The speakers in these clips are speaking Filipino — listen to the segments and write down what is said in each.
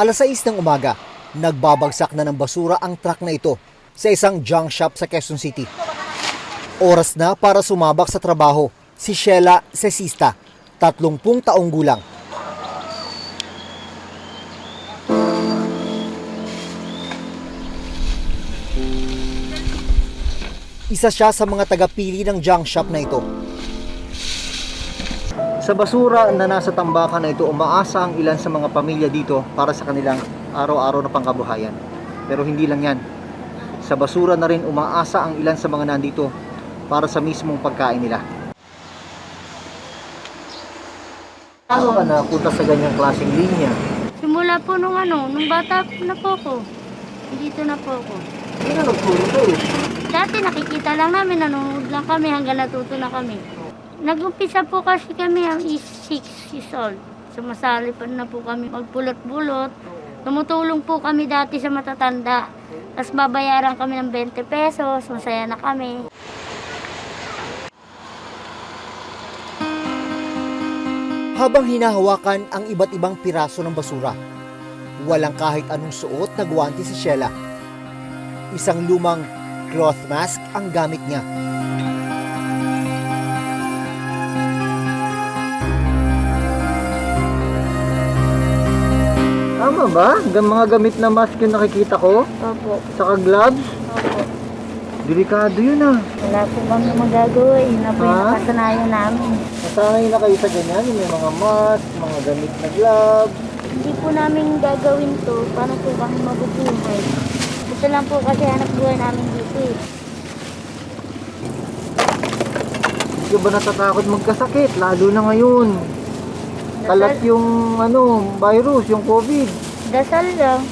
Alas 6 ng umaga, nagbabagsak na ng basura ang truck na ito sa isang junk shop sa Quezon City. Oras na para sumabak sa trabaho si Sheila Cesista, 30 taong gulang. Isa siya sa mga tagapili ng junk shop na ito. Sa basura na nasa tambakan na ito, umaasa ang ilan sa mga pamilya dito para sa kanilang araw-araw na pangkabuhayan. Pero hindi lang yan. Sa basura na rin umaasa ang ilan sa mga nandito para sa mismong pagkain nila. Paano ka napunta sa ganyang klaseng linya? Simula po nung ano, nung bata na po ko. Dito na po ako. Hindi na nagpunto eh. Dati nakikita lang namin, nanonood lang kami hanggang natuto na kami. Nag-umpisa po kasi kami ang is 6 years old. Sumasali pa na po kami magpulot-bulot. Tumutulong po kami dati sa matatanda. Tapos babayaran kami ng 20 pesos, masaya na kami. Habang hinahawakan ang iba't ibang piraso ng basura, walang kahit anong suot na guwanti si Sheila. Isang lumang cloth mask ang gamit niya. Tama ba? Ang mga gamit na mask yung nakikita ko? Opo, Saka gloves? opo. Delikado yun ah. Wala po kami magagawa. Yun na po yung Ha? nakasanayan namin. Nasanay na kayo sa ganyan, yung may mga mask, mga gamit na gloves. Hindi po namin gagawin to. Paano po kami mabubuhay? Ito lang po kasi hanap buhay namin dito eh. Hindi ba natatakot magkasakit? Lalo na ngayon. Kalat yung ano, virus, yung COVID. Dasal lang.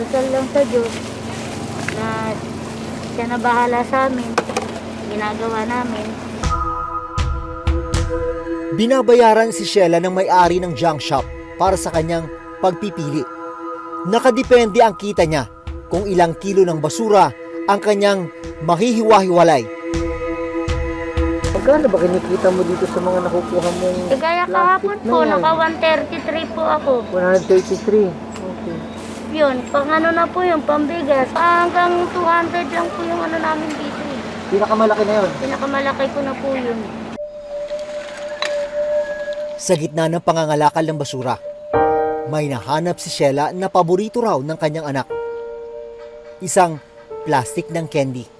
Dasal lang sa Diyos na siya na bahala sa amin. Ginagawa namin. Binabayaran si Sheila ng may-ari ng junk shop para sa kanyang pagpipili. Nakadepende ang kita niya kung ilang kilo ng basura ang kanyang mahihiwa-hiwalay. Magkano ba kinikita mo dito sa mga nakukuha mong E kaya kahapon po, naka 133 po ako. 133. Okay. Yun, pang ano na po yung pambigas. Hanggang 200 lang po yung ano namin dito eh. Pinakamalaki na yon. Pinakamalaki ko na po yun. Sa gitna ng pangangalakal ng basura, may nahanap si Sheila na paborito raw ng kanyang anak. Isang plastic ng candy.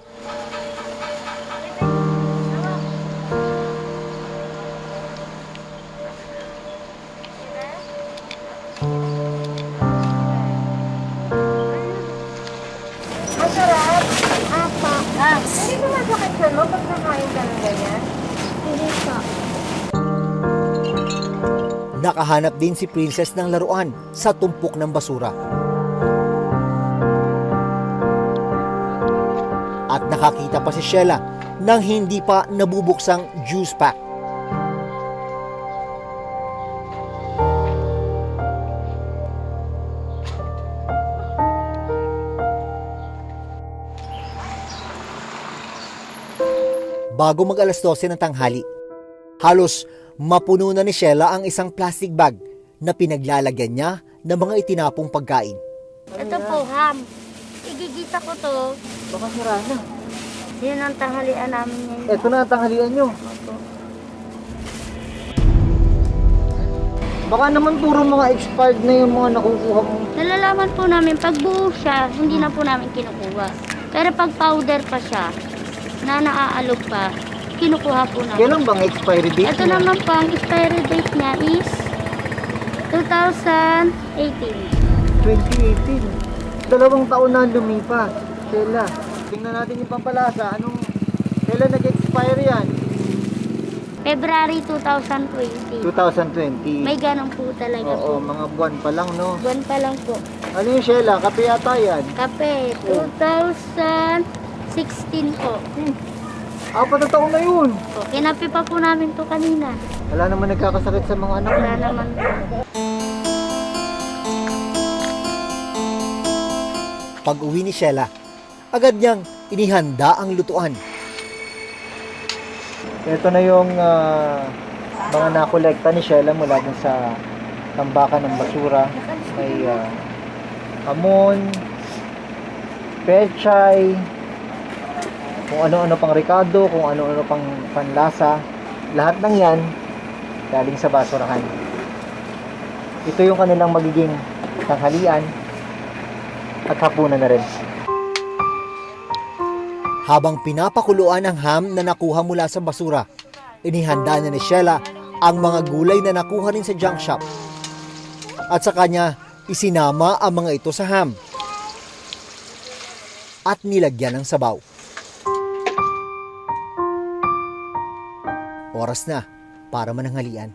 Nakahanap din si Princess ng laruan sa tumpok ng basura. At nakakita pa si Sheila ng hindi pa nabubuksang juice pack. Bago mag alas 12 ng tanghali, halos mapuno na ni Sheila ang isang plastic bag na pinaglalagyan niya ng mga itinapong pagkain. Ito po, ham. Igigisa ko to. Baka sira na. Yun ang tanghalian namin ngayon. Ito na ang tanghalian nyo. Baka naman puro mga expired na yung mga nakukuha mo. Nalalaman po namin, pag buo siya, hindi na po namin kinukuha. Pero pag powder pa siya, na naaalog pa, kinukuha po namin. Kailan bang expiry date? Ito niya? naman po, ang expiry date niya is 2018. 2018. Dalawang taon na lumipas. Sheila, tingnan natin yung pampalasa. Anong, kailan nag-expire yan? February 2020. 2020. May ganun po talaga Oo, po. mga buwan pa lang, no? Buwan pa lang po. Ano yung Sheila? Kape yata yan. Kape, 2016 po. Apat na taon na yun. po. Kinape pa po namin to kanina. Wala naman nagkakasakit sa mga anak. Wala naman po. Pag uwi ni Sheila, agad niyang inihanda ang lutuan. Ito na yung ah, mga nakolekta ni Sheila mula dun sa tambakan ng basura. May ah, hamon, pechay, kung ano-ano pang ricado, kung ano-ano pang panlasa. Lahat ng yan galing sa basurahan. Ito yung kanilang magiging tanghalian at hapunan na rin. Habang pinapakuluan ang ham na nakuha mula sa basura, inihanda na ni Sheila ang mga gulay na nakuha rin sa junk shop. At sa kanya, isinama ang mga ito sa ham at nilagyan ng sabaw. Oras na para mananghalian.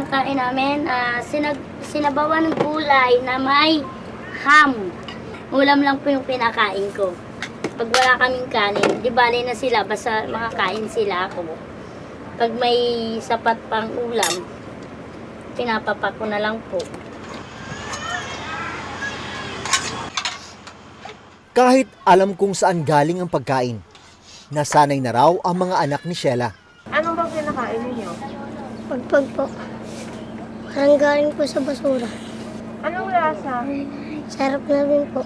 Nakain namin, ah, sinag, sinabawan ng gulay na may ham. Ulam lang po yung pinakain ko. Pag wala kaming kanin, di bali na sila, basta makakain sila ako. Pag may sapat pang ulam, pinapapak ko na lang po. Kahit alam kung saan galing ang pagkain, nasanay na raw ang mga anak ni Sheila. Ano bang kinakain ninyo? Pagpag po. Parang galing po sa basura. Anong lasa? Sarap na rin po.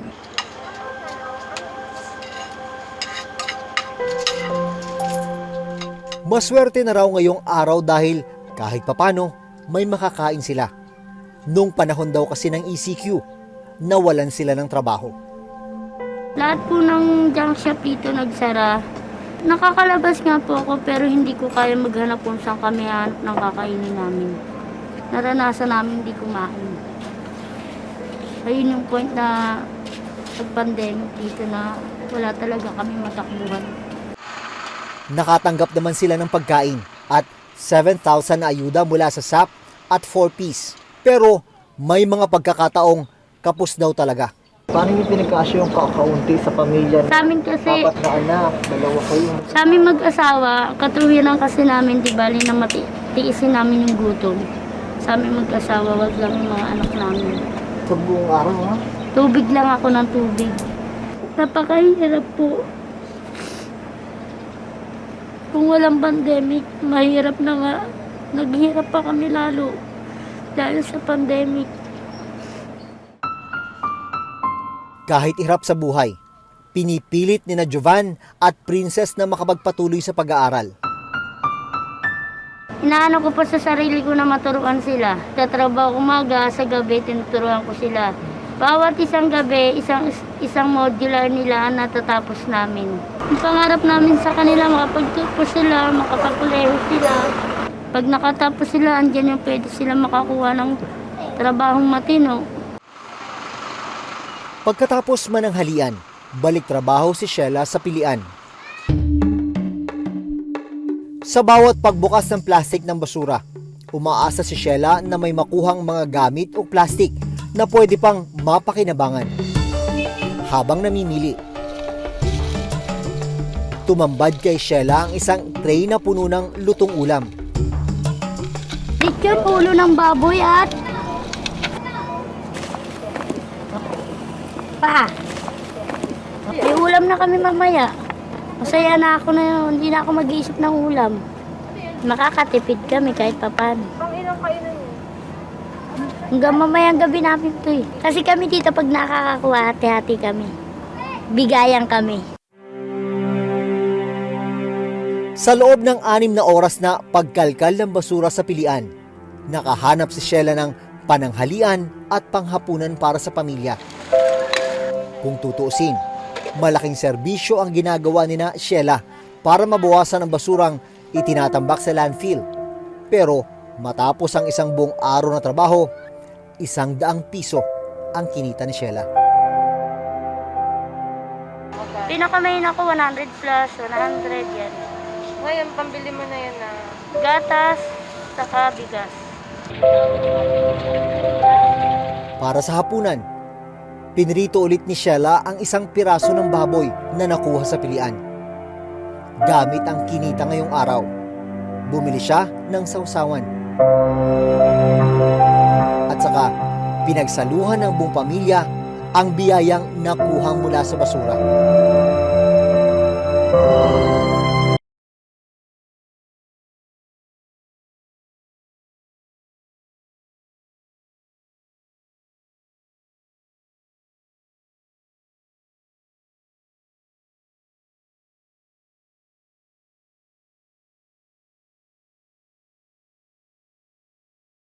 Maswerte na raw ngayong araw dahil kahit papano may makakain sila. Nung panahon daw kasi ng ECQ, nawalan sila ng trabaho. Lahat po ng junk shop dito nagsara. Nakakalabas nga po ako pero hindi ko kaya maghanap kung saan kami hanap ng kakainin namin. Naranasan namin hindi kumain. Ayun yung point na pag-pandemic dito na wala talaga kami matakbuhan. Nakatanggap naman sila ng pagkain at 7,000 na ayuda mula sa SAP at 4Ps. Pero may mga pagkakataong kapos daw talaga. Paano yung pinagkasya yung kakaunti sa pamilya? Sa amin kasi, na anak, dalawa kayo. sa amin mag-asawa, katruyan kasi namin, di bali na mati tiisin namin yung gutom. Sa amin mag-asawa, wag lang yung mga anak namin. Sa buong araw, ha? Tubig lang ako ng tubig. Napakahirap po. Kung walang pandemic, mahirap na nga. Naghirap pa kami lalo. Dahil sa pandemic. Kahit hirap sa buhay, pinipilit ni na Jovan at Princess na makapagpatuloy sa pag-aaral. Inaano ko pa sa sarili ko na maturuan sila. Tatrabaho umaga, sa gabi, tinuturuan ko sila. Bawat isang gabi, isang isang modular nila ang natatapos namin. Ang pangarap namin sa kanila, makapagtapos sila, makapagkuleho sila. Pag nakatapos sila, andyan yung pwede sila makakuha ng trabahong matino. Pagkatapos mananghalian, balik trabaho si Sheila sa pilian. Sa bawat pagbukas ng plastik ng basura, umaasa si Sheila na may makuhang mga gamit o plastik na pwede pang mapakinabangan. Habang namimili, tumambad kay Sheila ang isang tray na puno ng lutong ulam. Lechon ulo ng baboy at pa. May ulam na kami mamaya. Masaya na ako na yun. Hindi na ako mag-iisip ng ulam. Makakatipid kami kahit papan. Hanggang mamayang gabi namin to eh. Kasi kami dito pag nakakakuha, hati-hati kami. Bigayan kami. Sa loob ng anim na oras na pagkalkal ng basura sa pilian, nakahanap si Sheila ng pananghalian at panghapunan para sa pamilya. Kung tutuusin, malaking serbisyo ang ginagawa ni na Sheila para mabawasan ang basurang itinatambak sa landfill. Pero matapos ang isang buong araw na trabaho, isang daang piso ang kinita ni Sheila. Pinakamain ako 100 plus, 100 yan. Ngayon, pambili mo na yan na Gatas, saka bigas. Para sa hapunan, pinrito ulit ni Sheila ang isang piraso ng baboy na nakuha sa pilian. Gamit ang kinita ngayong araw, bumili siya ng sausawan. At saka, pinagsaluhan ng buong pamilya ang biyayang nakuhang mula sa basura.